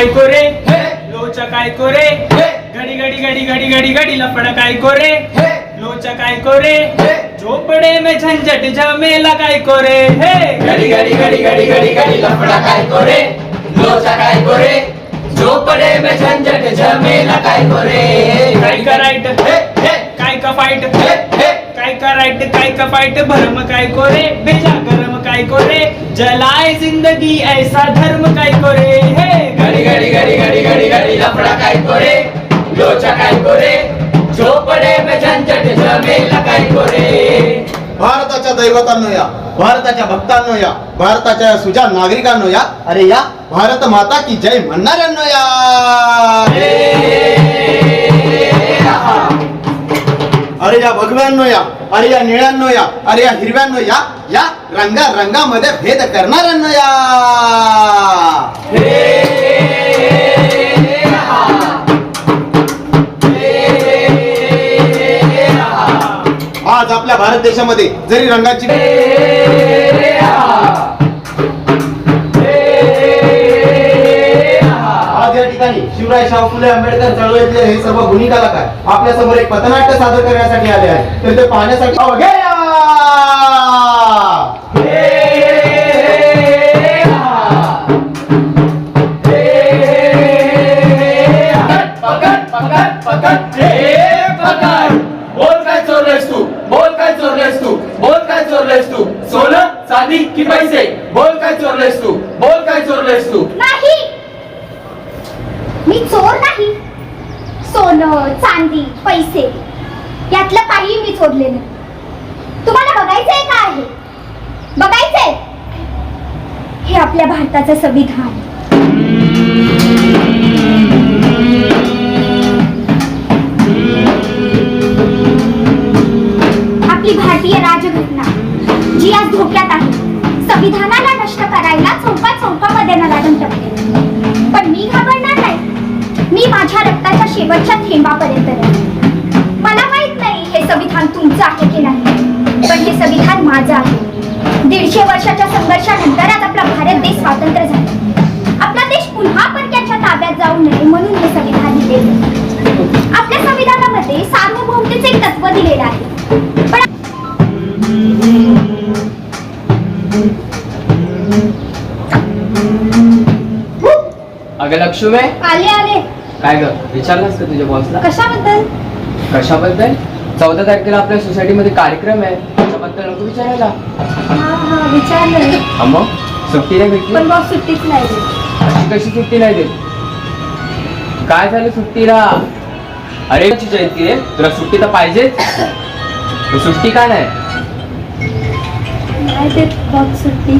काय कोरे हे लोचा काय कोरे हे घडी घडी घडी घडी घडी घडी लफड काय कोरे हे लोचा काय कोरे हे झोपडे में झंझट झमेला काय कोरे हे घडी घडी घडी घडी घडी घडी लफडा काय कोरे लोचा काय कोरे झोपडे में झंझट झमेला काय कोरे काय का राईट हे हे काय का फाईट हे हे काय का राईट काय का फाईट भरम काय कोरे बेजा गरम काय कोरे जलाय जिंदगी ऐसा धर्म काय कोरे हे घडी घडी घडी घडी घडी घडी लफडा काय कोरे? लोचा काय कोरे? झोपडे में झंझट झमेला काय कोरे? भारताच्या दैवतांनो या भारताच्या भक्तांनो या भारताच्या सुजाण नागरिकांनो या अरे या भारत माता की जय म्हणणाऱ्यांनो या. अरे या भगव्यांनो या अरे या निळ्यांनो या अरे या हिरव्यांनो या या रंगा रंगामध्ये भेद करणाऱ्यांनो या. आपल्या भारत देशामध्ये जरी रंगाची आज या ठिकाणी शिवराय शाहू फुले आंबेडकर चळवळीतले हे सर्व गुणी कलाकार आपल्यासमोर एक पथनाट्य सादर करण्यासाठी आले आहे तर ते पाहण्यासाठी सोनं की पैसे? बोल काय चोरलेस तू? बोल काय चोरलेस तू? नाही. मी चोर नाही. सोनं चांदी पैसे. यातलं काही मी चोरले नाही. तुम्हाला बघायचंय का आहे? बघायचंय? हे आपल्या भारताचं संविधान. लढेन. मला माहीत नाही हे संविधान तुमचं आहे की नाही. पण हे संविधान माझं आहे. दीडशे वर्षाच्या संघर्षानंतर आज आपला भारत देश स्वातंत्र्य झाला. आपला देश पुन्हा परक्याच्या ताब्यात जाऊ नये म्हणून हे संविधान दिले. आपल्या संविधानामध्ये सार्वभौमतेचे एक तत्व दिलेलं आहे. पण अगं लक्ष्मी. आले आले. काय ग विचारलंस का तुझ्या बॉसला कशाबद्दल? कशाबद्दल? चौदा तारखेला आपल्या सोसायटीमध्ये कार्यक्रम आहे त्याच्याबद्दल नको विचारायला. हा हा हा मग? सुट्टी नाही भेटली? पण बॉस सुट्टीच नाही देत. अशी कशी सुट्टी नाही देत? काय झालं सुट्टीला? अरे तुझी जयंती आहे तुला सुट्टी तर पाहिजेच. सुट्टी का नाही? नाही देत बॉस सुट्टी.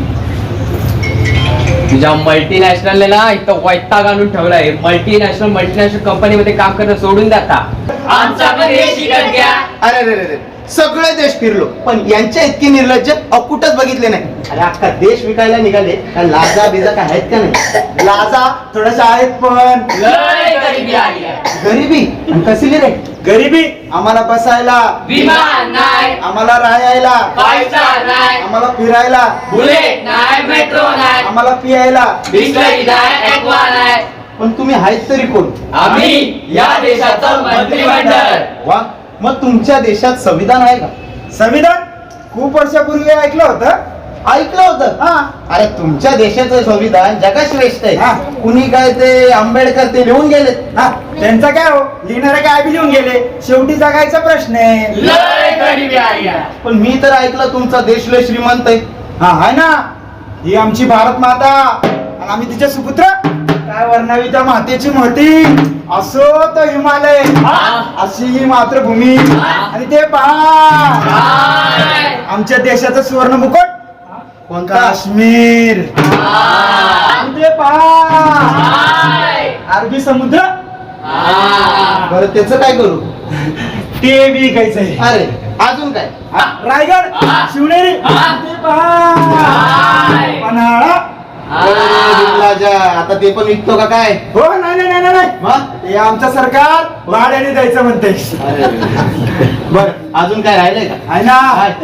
तुझ्या मल्टीनॅशनल ना इथं वैताग आणून ठेवलाय. मल्टीनॅशनल मल्टीनॅशनल कंपनीमध्ये काम करणं सोडून जाता आमचा पण हे शिकत घ्या अरे रे रे रे सगळे देश फिरलो. पण यांच्या इतके निर्लज्ज अकुटच बघितले नाही. अरे अख्खा देश विकायला निघाले. का लाजा बिजा काय आहेत का नाही? लाजा थोड्याशा आहेत पण. लय गरिबी आली आहे. गरिबी? आणि कसली रे. गरिबी? आम्हाला बसायला. विमान नाही. आम्हाला राहायला. नाही. आम्हाला फिरायला. बुलेट नाही मेट्रो नाही. आम्हाला पियायला. बिस्लरी नाही ऍक्वा नाही. पण तुम्ही आहेत तरी कोण? आम्ही या देशाचं मंत्रिमंडळ. वा. मग तुमच्या देशात संविधान आहे का? संविधान? खूप वर्षापूर्वी ऐकलं होतं. ऐकलं होतं? हा. अरे तुमच्या देशाचं संविधान जगश्रेष्ठ हा. आहे कुणी काय ते आंबेडकर ते लिहून गेलेत? हा. त्यांचं काय हो? लिहिणारे काय? बी लिहून गेले. शेवटी जगायचा प्रश्न आहे. लय गरिबी आली आहे. पण मी तर ऐकलं तुमचा देश लय श्रीमंत आहे. हा हाय ना. ही आमची भारत माता आणि आम्ही तिचे सुपुत्र. काय वर्णावी त्या मातेची महती? असो तो हिमालय. अशी ही मातृभूमी. आणि ते पहा? आमच्या देशाचं सुवर्ण मुकुट? कोणता काश्मीर. आणि ते पहा? अरबी समुद्र. बरं त्याचं काय करू? ते बी विकायचंय अरे अजून काय? रायगड. शिवनेरी. ते पहा? पन्हाळा बिर्लाजा, आता ते पण विकतो का काय? हो नाही नाही नाही, नाही. नाही मग? हे आमचं सरकार भाड्याने द्यायचं म्हणते अरे. बर अजून काय राहिलंय का? आहे ना. काय?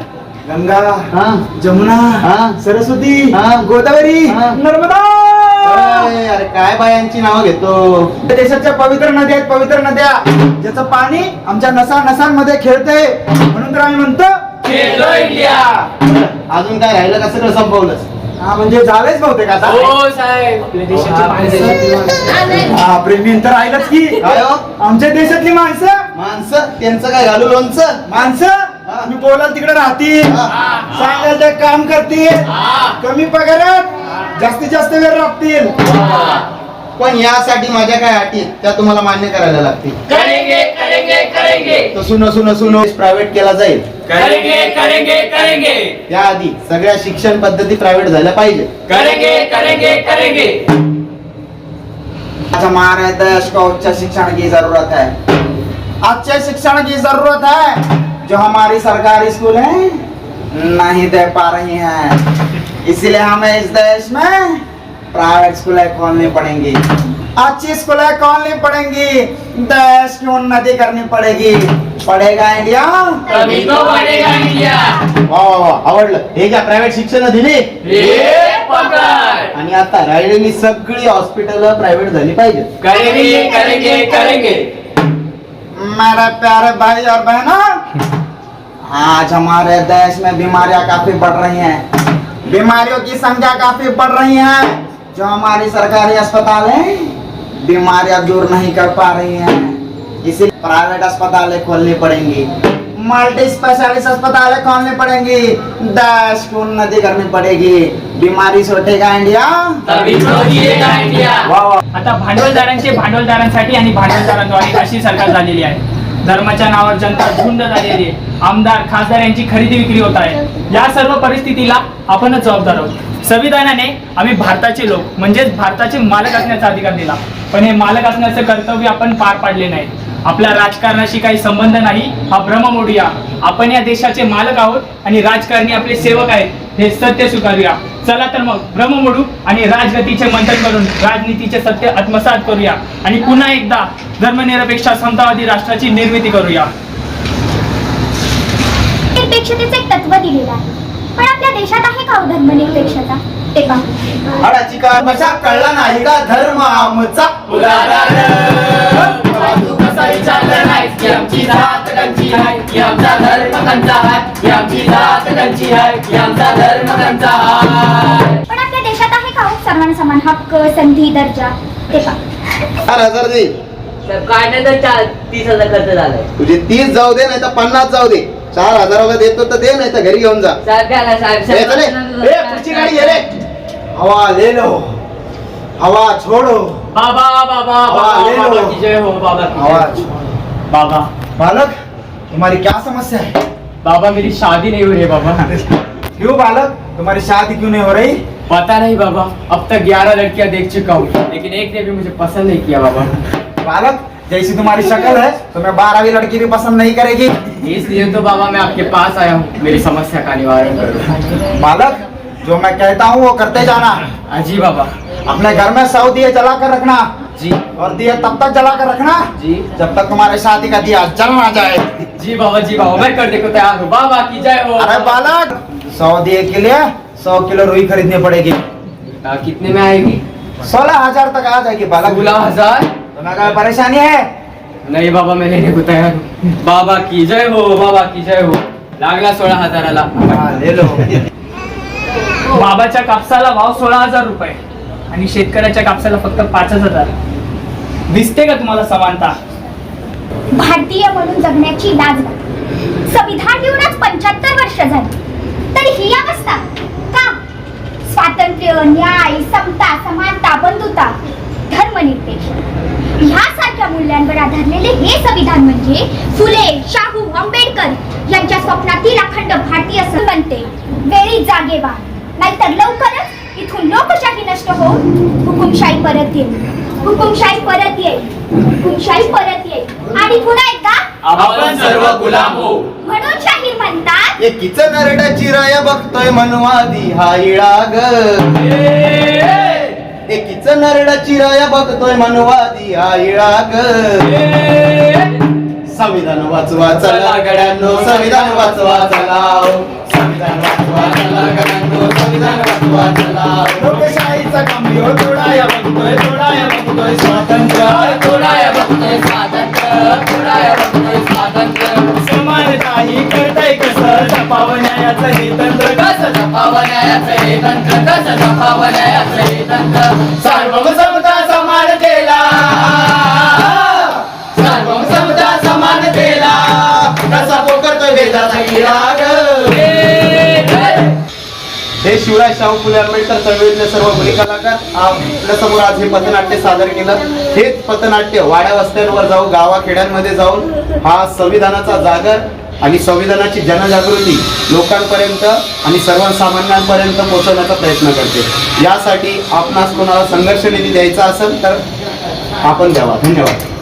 गंगा हा. जमुना हा. सरस्वती हा. गोदावरी हा. नर्मदा. अरे अरे काय बायांची नावं घेतो? देशाच्या पवित्र नद्या आहेत पवित्र नद्या. ज्याचं पाणी आमच्या नसा नसांमध्ये खेळतंय. म्हणून तर आम्ही म्हणतो अजून काय राहिलं का? सगळं संपवलंच हा म्हणजे झालंच बहुतेक आता. हो साहेब. आपल्या देशाची माणसं. हा प्रेमी तर राहिलंच की. काय हो? आमच्या देशातली माणसं? माणसं? त्यांचं काय घालू लोणचं? माणसं? मी बोलाल तिकडे राहतील. हा. सांगाल ते काम करतील. कमी पगारात जास्तीत जास्त वेळ राबतील. पण यासाठी माझ्या काय अटी आहेत, त्या तुम्हाला मान्य करायला लागतील. करेंगे करेंगे करेंगे. तर सुनो सुनो सुनो प्रायव्हेट केला जाईल. करेंगे करेंगे करेंगे. त्याआधी सगळ्या शिक्षण पद्धती प्रायव्हेट झाल्या पाहिजे. करेंगे करेंगे करेंगे. आज हमारे देश को उच्च शिक्षण की जरूरत है अच्छे शिक्षण की जरूरत है जो हमारी सरकारी स्कूल है नहीं दे पा रही हैं. इसीलिए हमें इस देश में प्राइवेट स्कूलें खोलनी पड़ेंगी अच्छी स्कूलें खोलनी पड़ेंगी देश की उन्नति करनी पड़ेगी। पड़ेगा इंडिया? तभी तो बढ़ेगा इंडिया। वा वा वा आवडलं. हे ज्या प्रायव्हेट शिक्षण दिली. आणि आता राहिलेली सगळी हॉस्पिटल प्रायव्हेट झाली पाहिजे. करेंगे करेंगे करेंगे. मेरे प्यारे भाई और बहनों आज हमारे देश में बीमारियां काफी बढ़ रही हैं। बीमारियों की संख्या काफी बढ़ रही है। जो हमारी सरकारी अस्पताल है बीमारियां दूर नहीं कर पा रही हैं। इसी प्राइवेट अस्पतालें खोलनी पड़ेंगी। मल्टी स्पेशलिस्ट अस्पतालें खोलनी पड़ेंगी। देश उन्नति करनी पड़ेगी। बीमारी से इंडिया तभी इंडिया आता भांडवलदारांचे भांडवलदारांसाठी आणि भांडवलदारांद्वारे अशी सरकार झालेली आहे. धर्माच्या नावावर जनता झुंड झालेली आहे. आमदार खासदार यांची खरेदी विक्री होत आहे. या सर्व परिस्थितीला आपणच जबाबदार आहोत. संविधानाने आम्ही भारताचे लोक म्हणजेच भारताचे मालक असण्याचा अधिकार दिला. पण हे मालक असण्याचं कर्तव्य आपण पार पाडले नाही. आपल्या राजकारणाशी काही संबंध नाही हा भ्रम मोडूया. आपण या देशाचे मालक आहोत आणि राजकारणी आपले सेवक आहेत हे सत्य स्वीकारूया. चला तर मग भ्रम मोडू आणि राजगतीचे मंथन करून राजनीतीचे सत्य आत्मसात करूया. आणि पुन्हा एकदा धर्मनिरपेक्ष समतावादी राष्ट्राची निर्मिती करूया. निरपेक्षतेचे तत्व दिलेलं आहे. पण आपल्या देशात आहे का हो धर्मनिरपेक्षता ते पहा का कळला नाही का धर्म आमचा? तू कसा विचारलं नाही. की आमची जात कंची आहे. की आमचा धर्म कंचा आहे. की आमची जात कंची आहे. की आमचा धर्म कंचा आहे. पण आपल्या देशात आहे का हो? सर्वांना समान हक्क संधी दर्जा? ते पहा चार हजार दे काय नाही तर चार तीस हजार खर्च झालाय. तुझे तीस जाऊ दे नाही तर पन्नास जाऊ दे. चार हजाराला देतो तर दे नाही तर घरी घेऊन जा. पुढची गाडी रे. हवा ले लो हवा छोड़ो. बाबा बाबा बाबा, ले लो. जय हो बाबा हवा। बाबा. बालक तुम्हारी क्या समस्या है? बाबा मेरी शादी नहीं है बाबा. क्यों बालक? तुम्हारी शादी क्यों नहीं हो रही? पता नहीं बाबा. अब तक ग्यारह लड़कियां देख चुका हूँ लेकिन एक ने भी मुझे पसंद नहीं किया बाबा. बालक जैसी तुम्हारी शक्ल है तुम्हें बारहवीं लड़की भी पसंद नहीं करेगी। इसलिए तो बाबा मैं आपके पास आया हूँ मेरी समस्या का निवारण करो बालक जो मैं कहता हूँ वो करते जाना। अजी बाबा। अपने घर में सौ दिए जला कर रखना। जी। और दिए तब तक जला कर रखना जी। जब तक तुम्हारे शादी का दिया जल ना जाए। जी बाबा जी बाबा मैं करने को तैयार हूँ। बाबा की जय हो। अरे बालक सौ दिए के लिए सौ किलो रुई खरीदनी पड़ेगी। कितने में आएगी? सोलह हज़ार तक आ जाएगी बालक। सोलह हज़ार? तुम्हें कोई परेशानी है? नहीं बाबा मैं लेने को तैयार हूँ बाबा की जय हो बाबा की जय हो। लागला सोळा हजाराला. हाँ, ले लो. बाबाच्या कापसाला भाव सोळा हजार रुपये आणि शेतकऱ्याच्या कापसाला फक्त पाच हजार. दिसते का तुम्हाला समानता? भारतीय म्हणून जगण्याची लाज वाटते. संविधान लिहूनच पंच्याहत्तर वर्ष झाली. तरी ही अवस्था का? स्वातंत्र्य न्याय समता समानता बंधुता धर्मनिरपेक्ष. ह्यासारख्या मूल्यांवर आधारलेले हे संविधान म्हणजे फुले शाहू आंबेडकर यांच्या स्वप्नातील अखंड भारतीय बनते वेळी जागेवा नाहीतर लवकरच इथून लोकशाही नष्ट होऊन हुकुमशाही परत येईल. हुकुमशाही परत येईल. हुकुमशाही परत येईल. आणि पुन्हा एकदा आपण सर्व गुलाम हो. म्हणून शाहीर म्हणतात एकीच नरड्याची राया बघतोय मनवादी हा इळा ग एकीच नरड्याची राया बघतोय मनवादी हा संविधान वाचवा चला गड्यांनो संविधान वाचवा चला. संविधान वाचवा चला गड्यांनो संविधान वाचवा चला. लोकशाहीचा कांबियो हो, तोडाया बघतोय तोडाया बघतोय स्वातंत्र्य. तोडाया बघतोय स्वातंत्र्य. तोडाया बघतोय स्वातंत्र्य. न्यायाचं हे तंत्र कसं जपावं न्यायाचं हे तंत्र कसं जपावं न्यायाचं हे तंत्र. सार्वम समता समानतेला सार्वम समता समानतेला कसा वेदाचा हे शिवराय शाहू फुले आंबेडकर चळवळीतले सर्व मुली कलाकार आपल्यासमोर आज हे पथनाट्य सादर केलं. हेच पथनाट्य वाड्या वस्त्यांवर जाऊन गावाखेड्यांमध्ये जाऊन हा संविधानाचा जागर आणि संविधानाची जनजागृती लोकांपर्यंत आणि सर्वसामान्यांपर्यंत पोहोचवण्याचा प्रयत्न करते. यासाठी आपणास कोणाला संघर्ष निधी द्यायचा असेल तर आपण द्यावा. धन्यवाद.